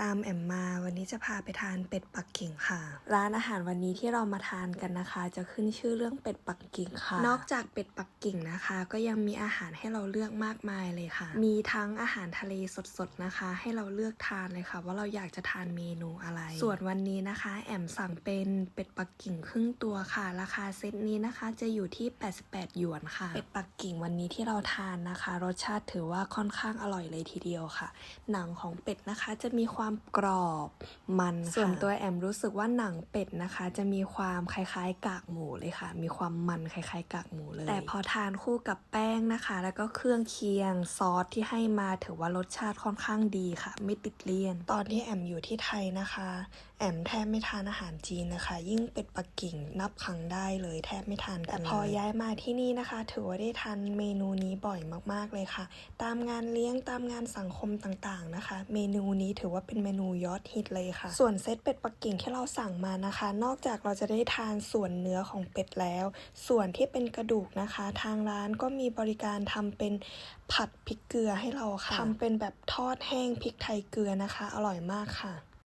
ตามแอมมาวันนี้จะพาไปทานเป็ดปักกิ่งค่ะ ร้านอาหารวันนี้ที่เรามาทานกันนะคะ จะขึ้นชื่อเรื่องเป็ดปักกิ่งค่ะ นอกจากเป็ดปักกิ่งนะคะ ก็ยังมีอาหารให้เราเลือกมากมายเลยค่ะ มีทั้งอาหารทะเลสดๆนะคะ ให้เราเลือกทานเลยค่ะ ว่าเราอยากจะทานเมนูอะไร ส่วนวันนี้นะคะ แอมสั่งเป็นเป็ดปักกิ่งครึ่งตัวค่ะ ราคาเซตนี้นะคะจะอยู่ที่ 88 หยวนค่ะ เป็ดปักกิ่งวันนี้ที่เราทานนะคะ รสชาติถือว่าค่อนข้างอร่อยเลยทีเดียวค่ะ หนังของเป็ดนะคะจะมีความกรอบมันค่ะส่วนตัวแอมรู้สึกว่าหนังเป็ดนะคะ จะมีความคล้ายๆ กากหมูเลยค่ะ มีความมันคล้ายๆ กากหมูเลย แต่พอทานคู่กับแป้งนะคะ แล้วก็เครื่องเคียงซอสที่ให้มาถือว่ารสชาติค่อนข้างดีค่ะ ไม่ติดเลี่ยน ตอนที่แอมอยู่ที่ไทยนะคะ แอมแทบไม่ทานอาหารจีนนะคะ ยิ่งเป็ดปักกิ่งนับครั้งได้เลยแทบไม่ทานกันแต่พอย้ายมาที่นี่นะคะ ถือว่าได้ทานเมนูนี้บ่อยมากๆเลยค่ะ ตามงานเลี้ยงตามงานสังคมต่างๆนะคะ เมนูนี้ถือว่าเป็นเมนูยอดฮิตเลยค่ะ ส่วนเซตเป็ดปักกิ่งที่เราสั่งมานะคะ นอกจากเราจะได้ทานส่วนเนื้อของเป็ดแล้ว ส่วนที่เป็นกระดูกนะคะ ทางร้านก็มีบริการทำเป็นผัดพริกเกลือให้เราค่ะทำเป็นแบบทอดแห้งพริกไทยเกลือนะคะ อร่อยมากค่ะ